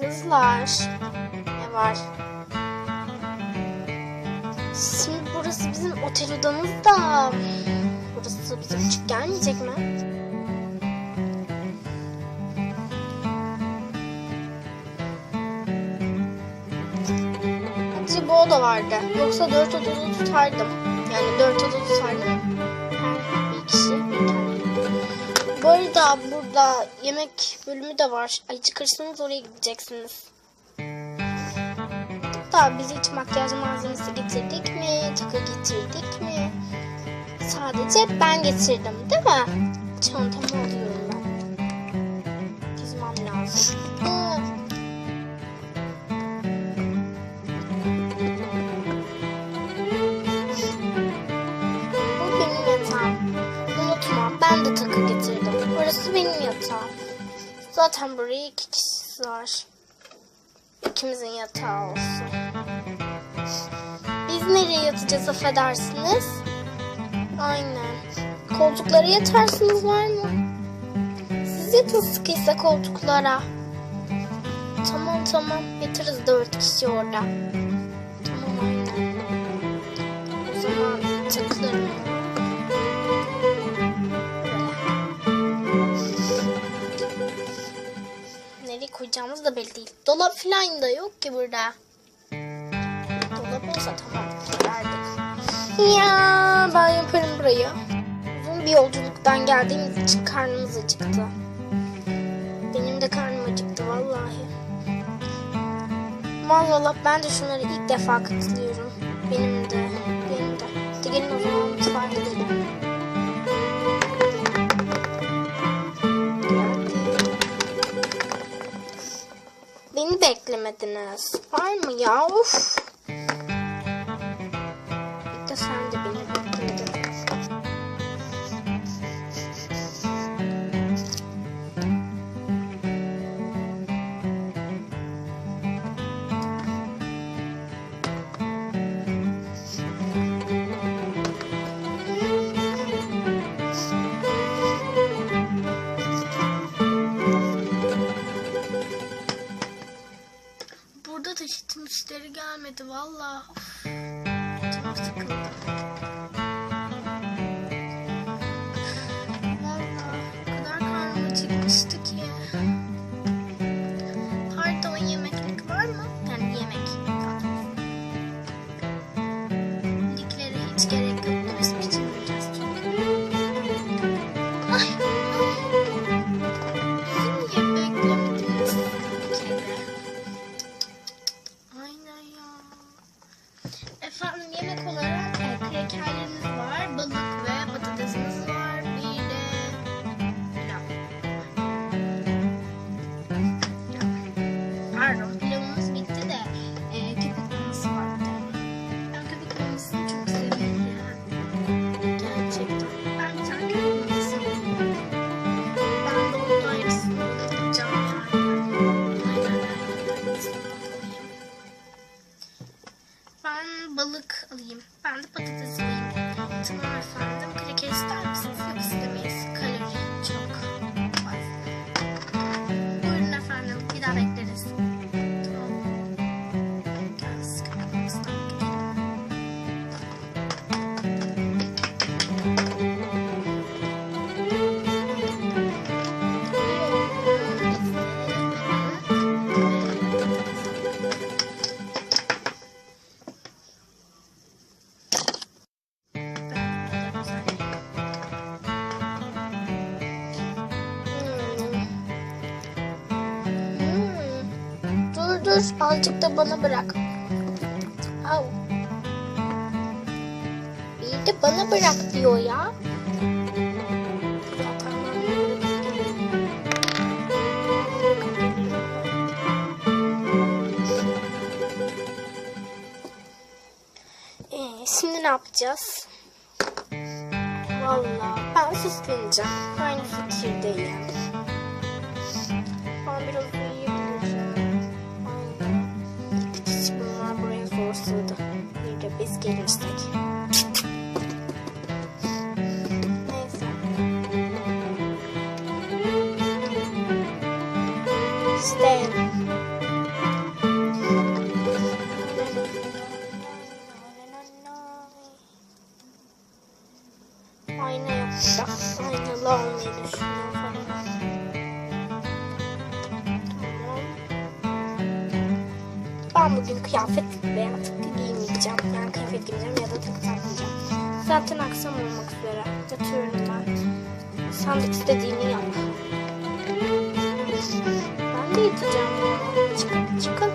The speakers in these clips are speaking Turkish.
Kızlar. Ne var? Şimdi burası bizim otel odamız da. Burası bize küçük gelmeyecek mi? Sadece bu oda vardı. Yoksa dört odalı tutardım. Yani dört oda tutardım. Arada burada yemek bölümü de var. Acıkırsanız oraya gideceksiniz. Da biz hiç makyaj malzemesi getirdik mi? Takı getirdik mi? Sadece ben getirdim değil mi? Çantamı alıyorum Zaten buraya iki kişi var. İkimizin yatağı olsun. Biz nereye yatacağız affedersiniz? Aynen. Koltuklara yatarsınız var mı? Siz yatın sıkıysa koltuklara. Tamam tamam yatarız dört kişi orada. Nereye koyacağımız da belli değil. Dolap falan da yok ki burada. Dolap olsa tamam koyardık. Ya ben yaparım burayı. Uzun bir yolculuktan geldiğimiz için karnımız acıktı. Benim de karnım acıktı vallahi. Vallahi ben de şunları ilk defa katılıyorum. Benim de, benim de. Hadi gelin o zaman beklemediniz. Var mı ya? Of. Acıkmıştı ki. Pardon yemeklik var mı? Yani yemek. Liklere hiç gerek yok. Biz pişirmeyeceğiz çünkü. Ay, ay. Niye ya. Efendim yemek olarak 嗯。Dur azıcık da bana bırak. Au. Bir de bana bırak diyor ya. Ee, şimdi ne yapacağız? Vallahi ben süsleneceğim. Aynı fikirdeyim. Ben biraz biz gelirsek. Neyse. İşte. Ayna yapacağım. Aynalı olmayı düşünüyorum falan. ben bugün kıyafet veya tıkkı giyeyim giymeyeceğim. Yani kıyafet giymeyeceğim ya da tıkı takmayacağım. Zaten akşam olmak üzere. Yatıyorum ben. Sen de istediğini yap. Ben de yatacağım. Çıkın çıkın.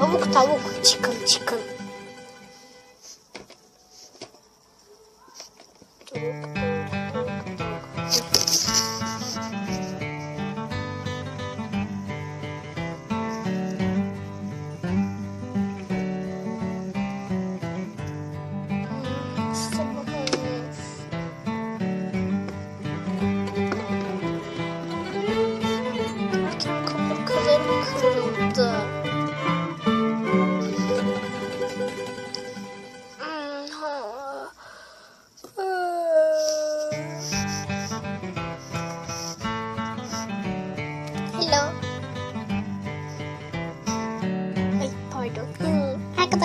Tavuk tavuk çıkın çıkın.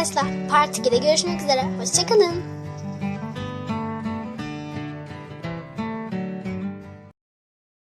Arkadaşlar Part 2'de görüşmek üzere. Hoşçakalın.